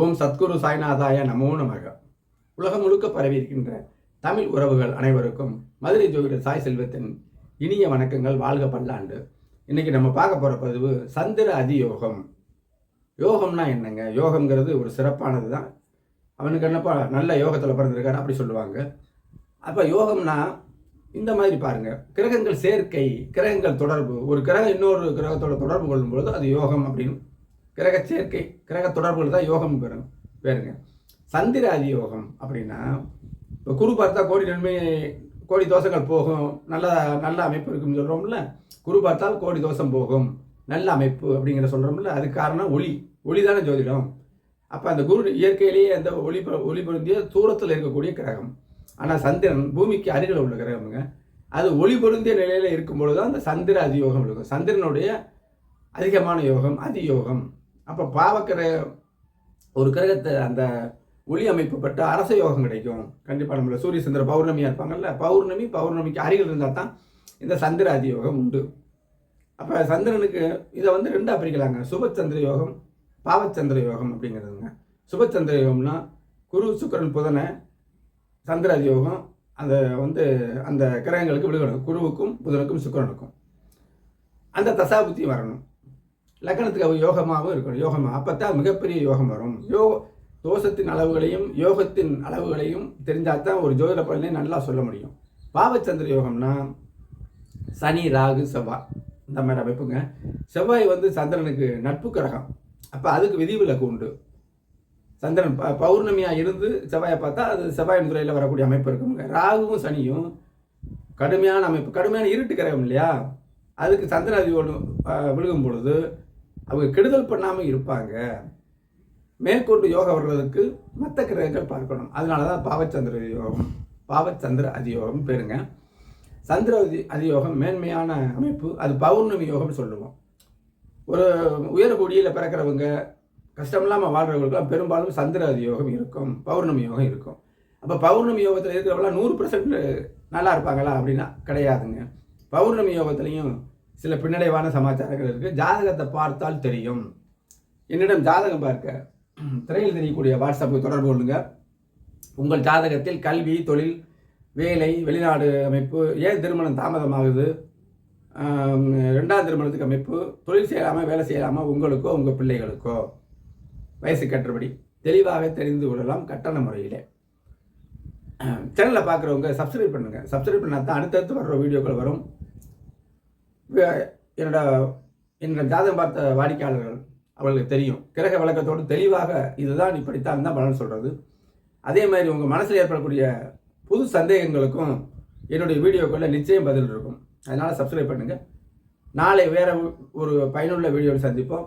ஓம் சத்குரு சாய்நாதாய நமோ நமக. உலகம் முழுக்க பரவி இருக்கின்ற தமிழ் உறவுகள் அனைவருக்கும் மதுரை ஜோதிடர் சாய் செல்வத்தின் இனிய வணக்கங்கள் வாழ்க பல்லாண்டு. இன்னைக்கு நம்ம பார்க்க போகிற பதிவு சந்திர அதியோகம். யோகம்னா என்னங்க? யோகம்ங்கிறது ஒரு சிறப்பானது தான் அவனுக்கு என்னப்பா நல்ல யோகத்தில் பிறந்திருக்காரு அப்படி சொல்லுவாங்க. அப்போ யோகம்னா இந்த மாதிரி பாருங்க. கிரகங்கள் சேர்க்கை கிரகங்கள் தொடர்பு. ஒரு கிரகம் இன்னொரு கிரகத்தோட தொடர்பு கொள்ளும்பொழுது அது யோகம் அப்படின்னு கிரக சேர்க்கை கிரக தொடர்புகள் தான் யோகம் பெறும் வேறுங்க. சந்திர அதியோகம் அப்படின்னா இப்போ குரு பார்த்தா கோடி நன்மை கோடி தோஷங்கள் போகும். நல்ல நல்ல அமைப்பு இருக்குன்னு சொல்கிறோம்ல குரு பார்த்தால் கோடி தோஷம் போகும். நல்ல அமைப்பு அப்படிங்கிற சொல்கிறோம்ல அதுக்கு காரணம் ஒளி. ஒளி தானே ஜோதிடம். அப்போ அந்த குரு இயற்கையிலேயே அந்த ஒளி ஒளி பொருந்திய தூரத்தில் இருக்கக்கூடிய கிரகம். ஆனால் சந்திரன் பூமிக்கு அருகில் உள்ள கிரகமுங்க. அது ஒளி பொருந்திய நிலையில் இருக்கும்பொழுது தான் அந்த சந்திர அதியோகம் இருக்கும். சந்திரனுடைய அதிகமான யோகம் அதியோகம். அப்போ பாவக்கிர ஒரு கிரகத்தை அந்த ஒளி அமைப்பு அரச யோகம் கிடைக்கும். கண்டிப்பாக நம்மள சூரிய சந்திர பௌர்ணமியாக இருப்பாங்கல்ல பௌர்ணமி பௌர்ணமிக்கு அருகில் இருந்தால் தான் இந்த சந்திர அதியோகம் உண்டு. அப்போ சந்திரனுக்கு இதை வந்து ரெண்டாக பிரிக்கலாங்க. சுபச்சந்திர யோகம் பாவச்சந்திர யோகம் அப்படிங்கிறதுங்க. சுபச்சந்திர யோகம்னா குரு சுக்கரன் புதனை சந்திர அதியோகம் அந்த வந்து அந்த கிரகங்களுக்கு விடுகணும். குருவுக்கும் புதனுக்கும் சுக்கரனுக்கும். அந்த தசாபுத்தி வரணும். லக்னத்துக்கு அவ யோகமாகவும் இருக்கணும். யோகமாக அப்போ தான் மிகப்பெரிய யோகம் வரும். யோ தோஷத்தின் அளவுகளையும் யோகத்தின் அளவுகளையும் தெரிஞ்சால் தான் ஒரு ஜோதிட பலனை நல்லா சொல்ல முடியும். பாவச்சந்திர யோகம்னா சனி ராகு செவ்வாய். இந்த மாதிரி அமைப்புங்க. செவ்வாய் வந்து சந்திரனுக்கு நட்பு கிரகம். அப்போ அதுக்கு விதிவிலக்கு உண்டு. சந்திரன் ப பௌர்ணமியாக இருந்து செவ்வாயை பார்த்தா அது செவ்வாயின் துறையில் வரக்கூடிய அமைப்பு இருக்குங்க. ராகுவும் சனியும் கடுமையான அமைப்பு. கடுமையான இருட்டு கிரகம் இல்லையா? அதுக்கு சந்திர அதிபதி விழுகும் பொழுது அவங்க கெடுதல் பண்ணாமல் இருப்பாங்க. மேற்கொண்டு யோகம் வர்றதுக்கு மற்ற கிரகங்கள் பார்க்கணும். அதனால தான் பாவச்சந்திர யோகம் பாவச்சந்திர அதியோகம் பேருங்க. சந்திர அதி அதியோகம் மேன்மையான அமைப்பு. அது பௌர்ணமி யோகம்னு சொல்லுவோம். ஒரு உயர்குடியில் பிறக்கிறவங்க கஷ்டம் இல்லாமல் வாழ்கிறவங்களுக்குலாம் பெரும்பாலும் சந்திர அதியோகம் இருக்கும். பௌர்ணமி யோகம் இருக்கும். அப்போ பௌர்ணமி யோகத்தில் இருக்கிறவங்களாம் நூறு பர்சன்ட் நல்லா இருப்பாங்களா அப்படின்னா கிடையாதுங்க. பௌர்ணமி யோகத்துலேயும் சில பின்னடைவான சமாச்சாரங்கள் இருக்குது ஜாதகத்தை பார்த்தால் தெரியும். என்னிடம் ஜாதகம் பார்க்க திரையில் தெரியக்கூடிய வாட்ஸ்அப்புக்கு தொடர்பு கொள்ளுங்க. உங்கள் ஜாதகத்தில் கல்வி தொழில் வேலை வெளிநாடு அமைப்பு ஏன் திருமணம் தாமதமாகுது? ரெண்டாவது ரெண்டாம் திருமணத்துக்கு அமைப்பு தொழில் செய்யலாமா வேலை செய்யலாமா உங்களுக்கோ உங்கள் பிள்ளைகளுக்கோ? வயசு கட்டுறபடி தெளிவாக தெரிந்து கொள்ளலாம் கட்டண முறையிலே. சேனலை பார்க்குறவங்க சப்ஸ்கிரைப் பண்ணுங்கள் சப்ஸ்கிரைப் பண்ணால் தான் அடுத்தடுத்து வர்ற வீடியோக்கள் வரும். என்னோட என்னோட ஜாதகம் பார்த்த வாடிக்கையாளர்கள் அவர்களுக்கு தெரியும். கிரக விளக்கத்தோடு தெளிவாக இதுதான் இப்படித்தான் தான் பலன் சொல்கிறது அதே மாதிரி உங்கள் மனசில் ஏற்படக்கூடிய புது சந்தேகங்களுக்கும் என்னுடைய வீடியோக்குள்ளே நிச்சயம் பதில் இருக்கும். அதனால் சப்ஸ்கிரைப் பண்ணுங்கள் நாளை வேறு ஒரு பயனுள்ள வீடியோவில் சந்திப்போம்.